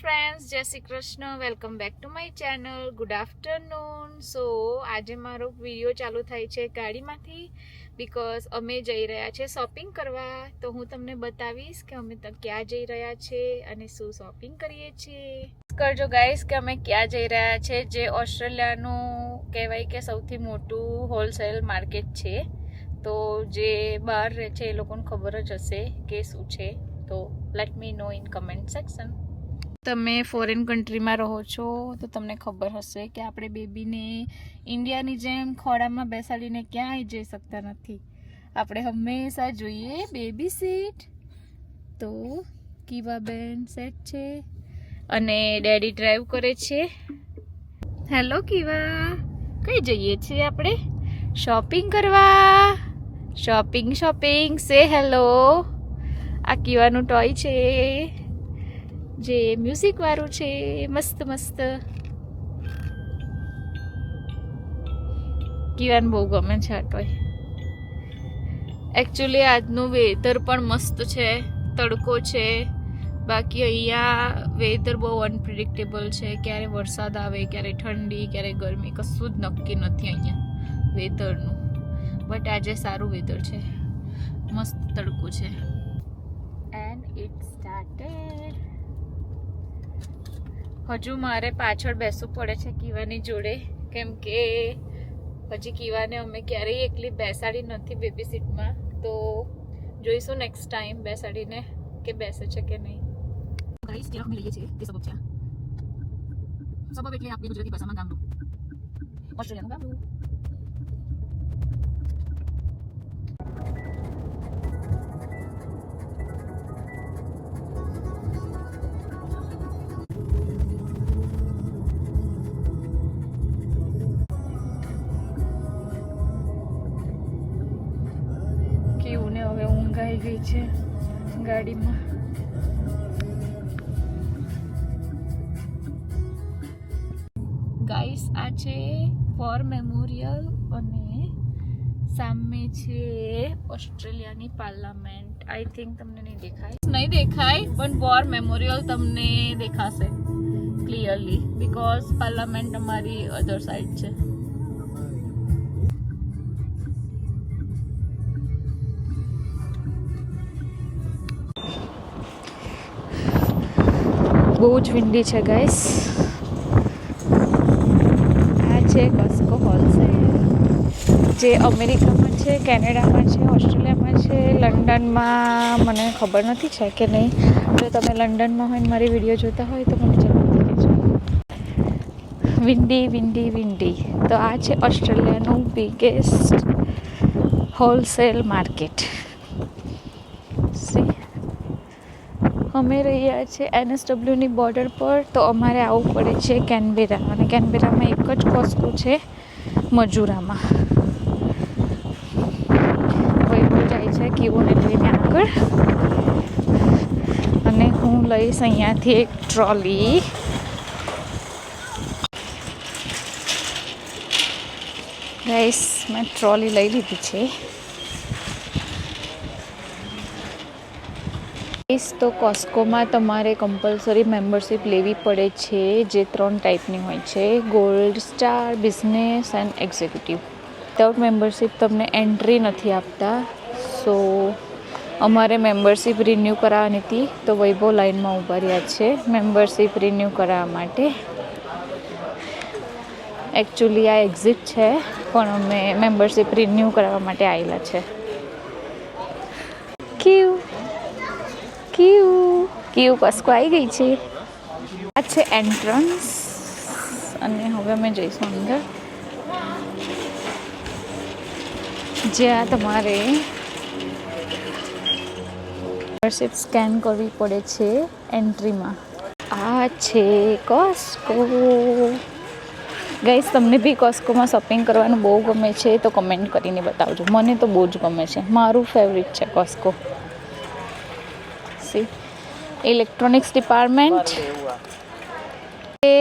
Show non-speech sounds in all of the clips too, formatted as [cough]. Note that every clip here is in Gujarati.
ફ્રેન્ડ્સ જય Shri Krishna. Welcome back to my channel good afternoon so આજે મારો વીડિયો ચાલુ થાય છે ગાડીમાંથી બિકોઝ અમે જઈ રહ્યા છે શોપિંગ કરવા. તો હું તમને બતાવીશ કે અમે ક્યાં જઈ રહ્યા છે અને શું શોપિંગ કરીએ છીએ. કરજો ગાઈસ કે અમે ક્યાં જઈ રહ્યા છે. જે ઓસ્ટ્રેલિયાનું કહેવાય કે સૌથી મોટું હોલસેલ માર્કેટ છે. તો જે બહાર રહે છે એ લોકોને ખબર જ હશે કે શું છે. તો let me know in comment section તમે ફોરેન કન્ટ્રીમાં રહો છો, તો તમને ખબર હશે કે આપણે બેબીને ઇન્ડિયાની જેમ ખોડામાં બેસાડીને ક્યાંય જઈ શકતા નથી. આપણે હંમેશા જોઈએ બેબી સીટ તો કીવા બેન સેટ છે અને ડેડી ડ્રાઈવ કરે છે. હેલો કીવા. કઈ જઈએ છીએ આપણે? શોપિંગ કરવા. શોપિંગ શોપિંગ સે હેલો આ કીવાનું ટોય છે. જે મ્યુઝિક વાળું છે મસ્ત મસ્ત. કિવાન બહુ ગમે છે આટોય ટોય એકચ્યુઅલી આજનું વેધર પણ મસ્ત છે, તડકો છે. બાકી અહીંયા વેધર બહુ અનપ્રિડિક્ટેબલ છે. ક્યારે વરસાદ આવે, ક્યારે ઠંડી, ક્યારે ગરમી, કશું જ નક્કી નથી અહીંયા વેધરનું બટ આજે સારું વેધર છે. મસ્ત તડકો છે. એન્ડ ઇટ સ્ટાર્ટેડ હજુ મારે પાછળ બેસવું પડે છે કીવાની જોડે. કેમ કે હજી કીવાને અમે ક્યારેય એકલી બેસાડી નથી બેબી સીટમાં તો જોઈશું નેક્સ્ટ ટાઈમ બેસાડીને કે બેસે છે કે નહીં. સબબ એટલે આપણી ગુજરાતી ભાષામાં ગામડું. ઓસ્ટ્રેલિયાનું ગામડું. છે ગાડીમાં. ગાઈસ આ છે ફોર મેમોરિયલ અને સામે છે ઓસ્ટ્રેલિયાની પાર્લામેન્ટ. આઈ થિંક તમને નહીં દેખાય. નહીં દેખાય, પણ વોર મેમોરિયલ તમને દેખાશે ક્લિયરલી બીકોઝ પાર્લામેન્ટ અમારી અધર સાઈડ છે. બહુ જ વિંડી છે ગાઈસ આ છે કસ્કો હોલસેલ જે અમેરિકામાં છે, કેનેડામાં છે, ઓસ્ટ્રેલિયામાં છે, લંડનમાં મને ખબર નથી છે કે નહીં. જો તમે લંડનમાં હોય મારી વીડિયો જોતા હોય તો મને જરૂરથી કહેજો. વિંડી વિંડી વિંડી તો આ છે ઓસ્ટ્રેલિયાનું બિગેસ્ટ હોલસેલ માર્કેટ સી અમે રહ્યા છીએ એનએસડબલ્યુની બોર્ડર પર, તો અમારે આવવું પડે છે કેનબેરા. અને કેનબેરામાં એક જ કોસ્કો છે મજૂરામાં. વૈભવ જાય છે કીઓને લઈને આગળ. અને હું લઈશ અહીંયાથી એક ટ્રોલી. ગાઈસ, મેં ટ્રોલી લઈ લીધી છે. ઇસ તો કોસ્કોમાં તમારે કમ્પલસરી મેમ્બરશીપ લેવી પડે છે, જે ત્રણ ટાઈપની હોય છે. Gold star business and executive without membership તમને એન્ટ્રી નથી આપતા. સો અમારે મેમ્બરશિપ રિન્યૂ કરાવવાની હતી, તો વૈભવ લાઈનમાં ઊભા રહ્યા છે. મેમ્બરશીપ રિન્યૂ કરાવવા માટે. એકચ્યુઅલી આ એક્ઝિટ છે, પણ અમે મેમ્બરશિપ રિન્યૂ કરાવવા માટે આવેલા છે. ક્યુ ક્યુ? ક્યુ કસ્કો આવી ગઈ છે. આ છે એન્ટ્રન્સ અને હવે અમે જઈશું અંદર. જ્યાં તમારે મેમ્બરશિપ સ્કેન કરવી પડે છે એન્ટ્રીમાં આ છે કોસ્કો ગાઈસ તમને બી કોસ્કોમાં શોપિંગ કરવાનું બહુ ગમે છે તો કમેન્ટ કરીને બતાવજો. મને તો બહુ જ ગમે છે. મારું ફેવરિટ છે કોસ્કો સી ઇલેક્ટ્રોનિક્સ ડિપાર્ટમેન્ટ એ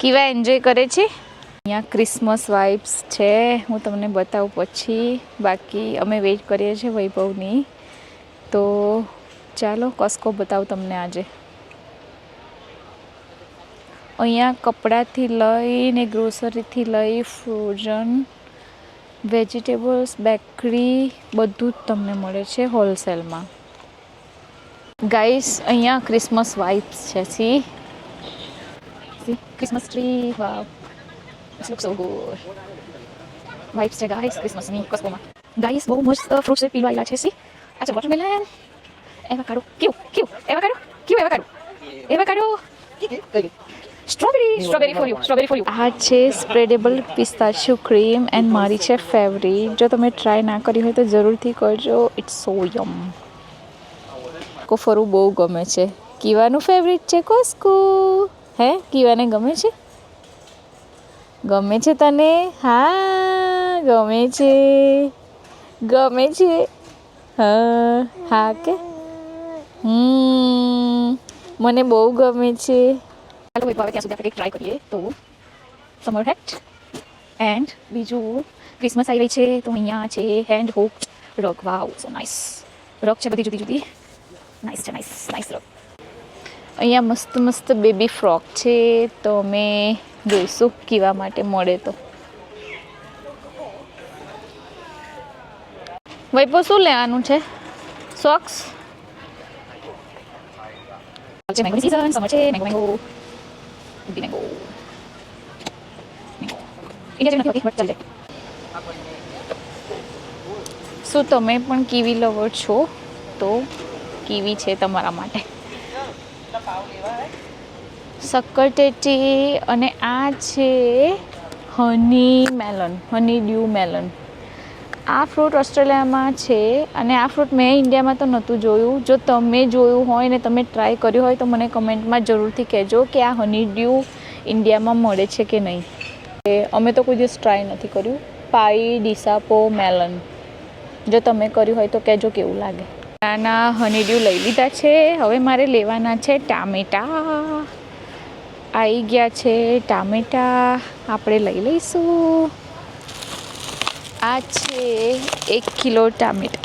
કેવા એન્જોય કરે છે? અહીંયા ક્રિસમસ વાઇબ્સ છે. હું તમને બતાવું પછી. બાકી અમે વેઇટ કરીએ છીએ વૈભવની. તો ચાલો કોસ્કો બતાવું તમને આજે. અહીંયા કપડાથી લઈને ગ્રોસરીથી લઈ ફ્રોઝન વેજીટેબલ્સ બેકરી બધું જ તમને મળે છે હોલસેલમાં ગાઈસ અહીંયા ક્રિસમસ વાઇબ્સ છે see see Christmas tree wow. Vibes છે ગાઈસ ક્રિસમસની કસ્કોમાં ગાઈસ બહુ મસ્ત ફ્રૂટ્સ પીવાયેલા છે સી અચ્છા વોટરમેલન એવાકાડો કેવું કેવું કેવું avocado avocado strawberry strawberry for you strawberry આ છે સ્પ્રેડેબલ પિસ્તાશિયો ક્રીમ એન્ડ મારી છે ફેવરિટ જો તમે ટ્રાય ના કરી હોય તો જરૂરથી કરજો. ઇટ્સ સો યમ કો ફરવું બહુ ગમે છે. કીવાનું ફેવરિટ છે કોસ્કો? હે, કીવાને ગમે છે? ગમે છે તને? હા, ગમે છે. ગમે છે. હા હા કે? હમ, મને બહુ ગમે છે. ચાલો હવે ત્યાં સુધી આપણે ટ્રાય કરીએ. તો સમર હેટ એન્ડ બીજું ક્રિસમસ આવી રહી છે. તો અહીંયા છે hand hope rug wow so nice rug છે બધી જુદી જુદી. નાઇસ છે નાઇસ નાઇસ રો અહીંયા મસ્ત મસ્ત બેબી ફ્રોક છે તો અમે જોઈશું કીવા માટે મળે તો. વૈભવ શું લેવાનું છે? સોક્સ છે મેંગોની સીઝન સમર છે mango mango be mango India નથી હોતી બટ ચાલશે શું તમે પણ કીવી લવર છો તો કીવી છે તમારા માટે? સક્કરટેટી અને આ છે honey melon, honeydew melon. આ ફ્રૂટ ઓસ્ટ્રેલિયામાં છે અને આ ફ્રૂટ મેં ઇન્ડિયામાં તો નહોતું જોયું. જો તમે જોયું હોય ને તમે ટ્રાય કર્યું હોય તો મને કમેન્ટમાં જરૂરથી કહેજો કે આ હની ડ્યુ ઇન્ડિયામાં મળે છે કે નહીં. અમે તો કોઈ દિવસ ટ્રાય નથી કર્યું. પાઈ ડીસાપો મેલન. જો તમે કર્યું હોય તો કહેજો કેવું લાગે. નાના હનીડ્યુ લઈ લીધા છે. હવે મારે લેવાના છે ટામેટા. આવી ગયા છે ટામેટા. આપણે લઈ લઈશું. આ છે એક કિલો ટામેટા.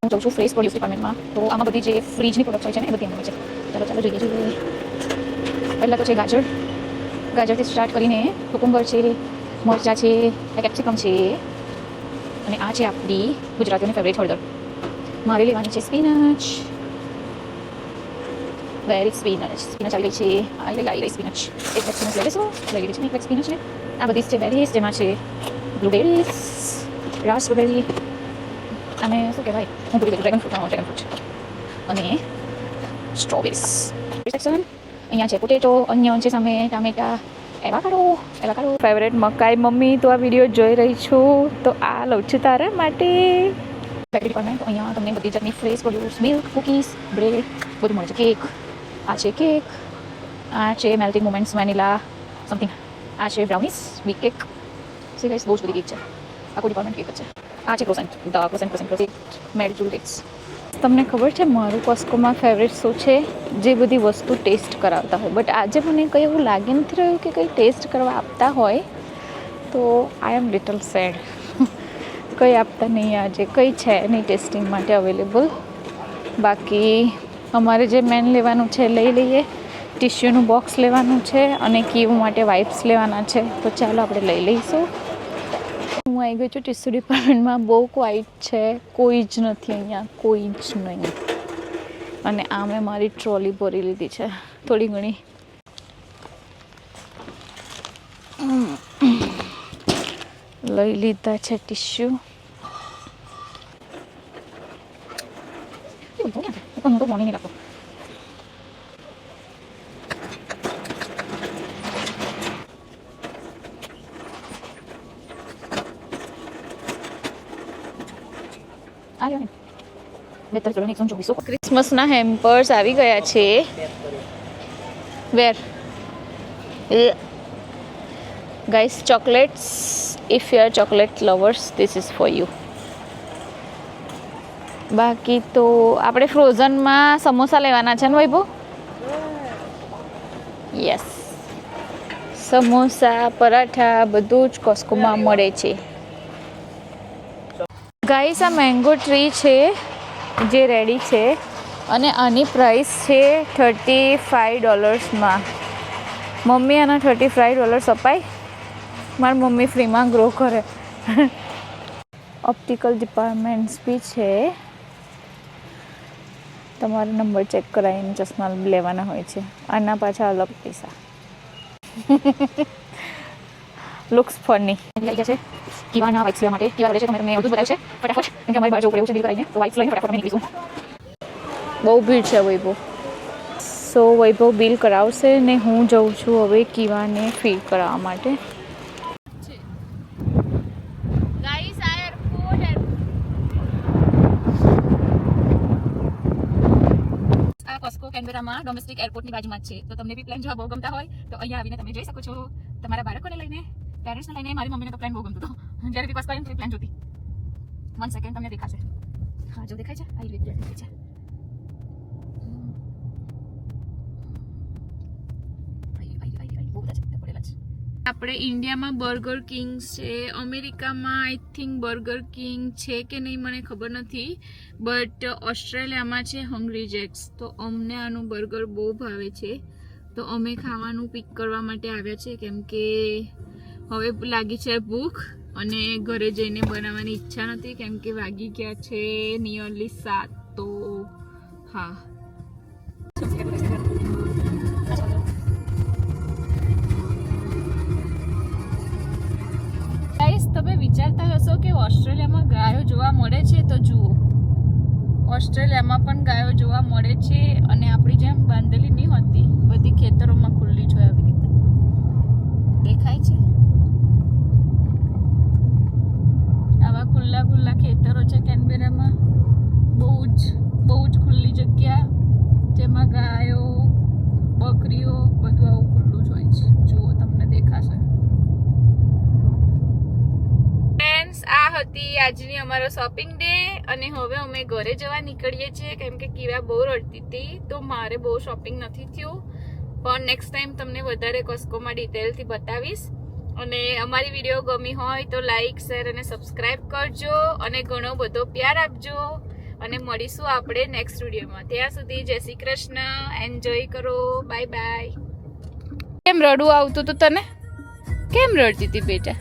હું જાઉં છું ફ્રેશ પ્રોડ્યુસ ડિપાર્ટમેન્ટમાં તો આમાં બધી જે ફ્રીજની પ્રોડક્ટ હોય છે ને એ બધી અંદર છે. ચાલો ચાલો, જોઈએ જોઈએ. પહેલાં તો છે ગાજર. ગાજરથી સ્ટાર્ટ કરીને કુકુંબર છે, મરચાં છે કેપ્સિકમ છે. અને આ છે આપણી ગુજરાતીઓની ફેવરેટ હળદર મારે લેવાની છે સ્પિનચ વેરી સ્પિનચ સ્પિનચ આવી ગઈ છે. આવી આવી ગઈ સ્પિનચ એક વેક્સ સ્પિનચ લઈ લેશો લઈ લીધી છે એક વેક્સ સ્પિનચ આ બધી છે બેરીઝ જેમાં છે બ્લુબેરીઝ રાસબેરી અને શું કહેવાય? હું ભૂલી ગઈ ડ્રેગન ફ્રૂટ ડ્રેગન ફ્રૂટ અને સ્ટ્રોબેરીઝ અહીંયા છે પોટેટો અન્યન છે સામે, ટામેટા. એવા કાઢો એવા કાઢો. ફેવરેટ મકાઈ મમ્મી, તો આ વીડિયો જોઈ રહી છું. તો આ લઉં છું તારા માટે. ડિપાર્ટમેન્ટ અહીંયા તમને બધી જાતની fresh produce milk cookies bread બધું મળે છે કેક આ છે કેક આ છે મેલ્ટિંગ મોમેન્ટ્સ વેનીલા સમથિંગ આ છે brownies we cake see guys બહુ જ બધી કેક છે. આખું ડિપાર્ટમેન્ટ કેક છે. આ છે croissant the croissant croissant croissant મેડ જુલેટ્સ તમને ખબર છે, મારું કોસ્કોમાં ફેવરેટ શું છે? જે બધી વસ્તુ ટેસ્ટ કરાવતા હોય. બટ આજે મને કંઈ એવું લાગી નથી રહ્યું કે કંઈ ટેસ્ટ કરવા આપતા હોય, તો આઈ એમ લિટલ સેડ કંઈ આપતા નહીં આજે. કંઈ છે નહીં ટેસ્ટિંગ માટે અવેલેબલ બાકી અમારે જે મેન લેવાનું છે, લઈ લઈએ. ટિશ્યુનું બોક્સ લેવાનું છે અને કીવ માટે વાઇપ્સ લેવાના છે. તો ચાલો આપણે લઈ લઈશું. હું આવી ગઈ છું ટીસ્યુ ડિપાર્ટમેન્ટમાં બહુ ક્વાઇટ છે કોઈ જ નથી અહીંયા કોઈ જ નહીં અને આ મેં મારી ટ્રોલી ભરી લીધી છે થોડી ઘણી લઈ લીધા છે તો મોની નહીં રાખો ક્રિસમસના હેમ્પર્સ આવી ગયા છે. Where guys chocolates if you are chocolate lovers this is for you બાકી તો આપણે ફ્રોઝનમાં સમોસા લેવાના છે ને વૈભવ? યસ સમોસા પરાઠા બધું જ કોસ્કોમાં મળે છે. ગાઈસ, આ મેંગો ટ્રી છે, જે રેડી છે અને આની પ્રાઇસ છે થર્ટી ફાઈવ ડોલર્સમાં મમ્મી આના થર્ટી ફાઈવ ડોલર્સ અપાય. મારી મમ્મી ફ્રીમાં ગ્રો કરે. ઓપ્ટિકલ ડિપાર્ટમેન્ટ્સ બી છે. તમારો નંબર ચેક કરાવીને ચશ્મા લેવાના હોય છે. આના પાછા અલગ પૈસા. [laughs] લુક્સ ફની લઈ ગયા છે કીવાના વાઇક્સ લેવા માટે કીવા છે તો મેં તમને બધું બતાવ્યું છે ફટાફટ કેમ કે અમારી બહાર જવું પડે એવું છે ડીલ કરીને તો વાઇક્સ લઈને ફટાફટ અમે નીકળીશું બહુ ભીડ છે વૈભવ સો વૈભવ બિલ કરાવશે ને હું જઉં છું હવે કીવાને ફીડ કરાવવા માટે આ કોસ્કો કેનબેરામાં ડોમેસ્ટિક એરપોર્ટની બાજુમાં જ છે તો તમને બી પ્લેન જોવા બહુ ગમતા હોય તો અહીંયા આવીને તમે જોઈ શકો છો તમારા બાળકોને લઈને પેરેન્ટ્સને લઈને મારી મમ્મીને તો પ્લાન બહુ ગમતો હતો. જ્યારે બી કોસ્કો આવીને પ્લાન જોતી. વન સેકન્ડ તમને દેખાશે. હા, જો દેખાય છે? આવી રીતે દેખાય છે. આપણે ઇન્ડિયામાં બર્ગર કિંગ છે, અમેરિકામાં આઈ થિંક બર્ગર કિંગ છે કે નહીં મને ખબર નથી, બટ ઓસ્ટ્રેલિયામાં છે હંગરી જેક્સ તો અમને આનું બર્ગર બહુ ભાવે છે. તો અમે ખાવાનું પિક કરવા માટે આવ્યા છે, કેમ કે હવે લાગી છે ભૂખ અને ઘરે જઈને બનાવવાની ઈચ્છા નથી, કેમ કે વાગી ગયા છે નિયરલી સાત, તો હા. તમે વિચારતા હશો કે ઓસ્ટ્રેલિયામાં ગાયો જોવા મળે છે, તો જુઓ. ઓસ્ટ્રેલિયામાં પણ ગાયો જોવા મળે છે અને આપણી જેમ બાંધેલી નહીં હોતી બધી ખેતરોમાં ખુલ્લી જ હોય આવી રીતે દેખાય છે આવા ખુલ્લા ખુલ્લા ખેતરો છે કેનબેરામાં બહુ જ બહુ જ ખુલ્લી જગ્યા જેમાં ગાયો બકરીઓ બધું આવું ખુલ્લું જ હોય છે જુઓ તમને દેખાશે ફ્રેન્ડ્સ આ હતી આજની અમારો શોપિંગ ડે અને હવે અમે ઘરે જવા નીકળીએ છીએ. કેમ કે કીવા બહુ રડતી હતી, તો મારે બહુ શોપિંગ નથી થયું. પણ નેક્સ્ટ ટાઈમ તમને વધારે કોસ્કોમાં ડિટેલથી બતાવીશ. અને અમારી વીડિયો ગમી હોય તો લાઈક શેર અને સબસ્ક્રાઈબ કરજો. અને ઘણો બધો પ્યાર આપજો. અને મળીશું આપણે નેક્સ્ટ વિડીયોમાં ત્યાં સુધી જય શ્રી કૃષ્ણ. એન્જોય કરો. બાય બાય કેમ રડવું આવતું હતું તને? કેમ રડતી હતી બેટા?